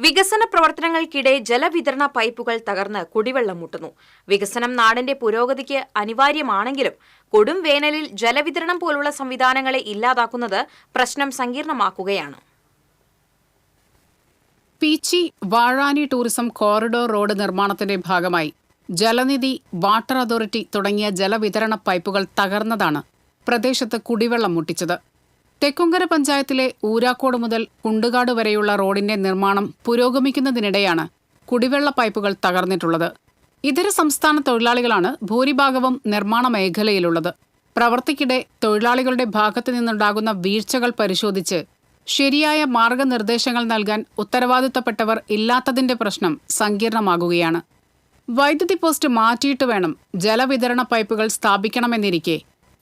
വികസന പ്രവർത്തനങ്ങൾക്കിടെ ജലവിതരണ പൈപ്പുകൾ തകർന്ന് കുടിവെള്ളം മുട്ടുന്നു. വികസനം നാടിന്റെ പുരോഗതിക്ക് അനിവാര്യമാണെങ്കിലും കൊടും വേനലിൽ ജലവിതരണം പോലുള്ള സംവിധാനങ്ങളെ ഇല്ലാതാക്കുന്നത് പ്രശ്നം സങ്കീർണമാക്കുകയാണ്. Peechi Vazhani tourism corridor road നിർമ്മാണത്തിന്റെ ഭാഗമായി ജലനിധി വാട്ടർ അതോറിറ്റി തുടങ്ങിയ ജലവിതരണ പൈപ്പുകൾ തകർന്നതാണ് പ്രദേശത്ത് കുടിവെള്ളം മുട്ടിച്ചത്. തെക്കുങ്കര പഞ്ചായത്തിലെ ഊരാക്കോട് മുതൽ കുണ്ടുകാട് വരെയുള്ള റോഡിന്റെ നിർമ്മാണം പുരോഗമിക്കുന്നതിനിടെയാണ് കുടിവെള്ള പൈപ്പുകൾ തകർന്നിട്ടുള്ളത്. ഇതര സംസ്ഥാന തൊഴിലാളികളാണ് ഭൂരിഭാഗവും നിർമ്മാണ മേഖലയിലുള്ളത്. പ്രവർത്തിക്കിടെ തൊഴിലാളികളുടെ ഭാഗത്തു നിന്നുണ്ടാകുന്ന വീഴ്ചകൾ പരിശോധിച്ച് ശരിയായ മാർഗനിർദ്ദേശങ്ങൾ നൽകാൻ ഉത്തരവാദിത്തപ്പെട്ടവർ ഇല്ലാത്തതിന്റെ പ്രശ്നം സങ്കീർണമാകുകയാണ്. വൈദ്യുതി പോസ്റ്റ് മാറ്റിയിട്ട് വേണം ജലവിതരണ പൈപ്പുകൾ സ്ഥാപിക്കണമെന്നിരിക്കെ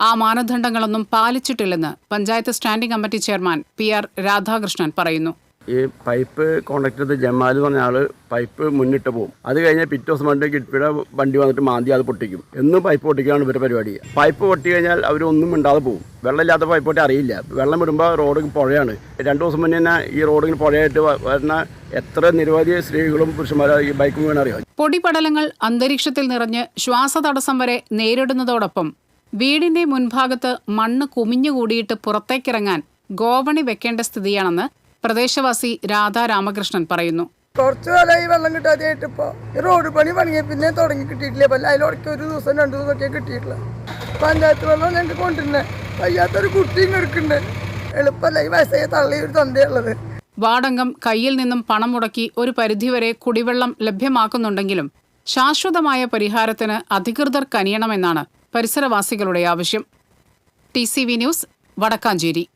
ആ മാനദണ്ഡങ്ങളൊന്നും പാലിച്ചിട്ടില്ലെന്ന് panchayat standing committee chairman P R Radhakrishnan പറയുന്നു. ഈ പൈപ്പ് കോൺട്രാക്ടർ ചെയ്ത ജമാൽ എന്ന് പറഞ്ഞ ആൾ പൈപ്പ് മുന്നിട്ട് പോകും. അത് കഴിഞ്ഞാൽ പിറ്റേ ദിവസം വണ്ടി കിട്ടിയുടെ വണ്ടി വന്നിട്ട് മാന്തി അത് പൊട്ടിക്കും. എന്നും പൈപ്പ് പൊട്ടിക്കാണ് ഇവരുടെ പരിപാടി. പൈപ്പ് പൊട്ടി കഴിഞ്ഞാൽ അവരൊന്നും മിണ്ടാതെ പോകും. വെള്ളമില്ലാത്ത പൈപ്പ് പൊട്ടി അറിയില്ല. വെള്ളം വിടുമ്പോൾ റോഡ് പുഴയാണ്. രണ്ട് ദിവസം മുന്നേ തന്നെ ഈ റോഡിൽ പുഴയായിട്ട് വരുന്ന എത്ര നിരവധി സ്ത്രീകളും പുരുഷന്മാരും ഈ ബൈക്കും വീണറിയാം പൊടിപടലങ്ങൾ അന്തരീക്ഷത്തിൽ നിറഞ്ഞ് ശ്വാസതടസ്സം വരെ നേരിടുന്നതോടൊപ്പം വീടിന്റെ മുൻഭാഗത്ത് മണ്ണ് കുമിഞ്ഞുകൂടിയിട്ട് പുറത്തേക്കിറങ്ങാൻ ഗോവണി വെക്കേണ്ട സ്ഥിതിയാണെന്ന് പ്രദേശവാസി രാധാ രാമകൃഷ്ണൻ പറയുന്നു. കുറച്ച് കാലമായി വെള്ളം കിട്ടാതെയായിട്ട് ഇപ്പോൾ റോഡ് പണി പണിയെ പിന്നെ തുടങ്ങി കിട്ടിയിട്ടില്ല. അപ്പം അതിലൊക്കെ ഒരു ദിവസം രണ്ട് ദിവസമൊക്കെ കിട്ടിയിട്ടില്ല പഞ്ചായത്ത് വെള്ളം ഞങ്ങൾക്ക് കൊണ്ടുവരുന്നത് വയ്യാത്തൊരു കുട്ടിയും എടുക്കുന്നുണ്ട്. എളുപ്പമല്ല ഈ വയസ്സായ തള്ളി ഒരു തന്തയുള്ളത്. വാടങ്കം കയ്യിൽ നിന്നും പണം മുടക്കി ഒരു പരിധിവരെ കുടിവെള്ളം ലഭ്യമാക്കുന്നുണ്ടെങ്കിലും ശാശ്വതമായ പരിഹാരത്തിന് അധികൃതർ കനിയണമെന്നാണ് പരിസരവാസികളുടെ ആവശ്യം. T news Vadakkanchery.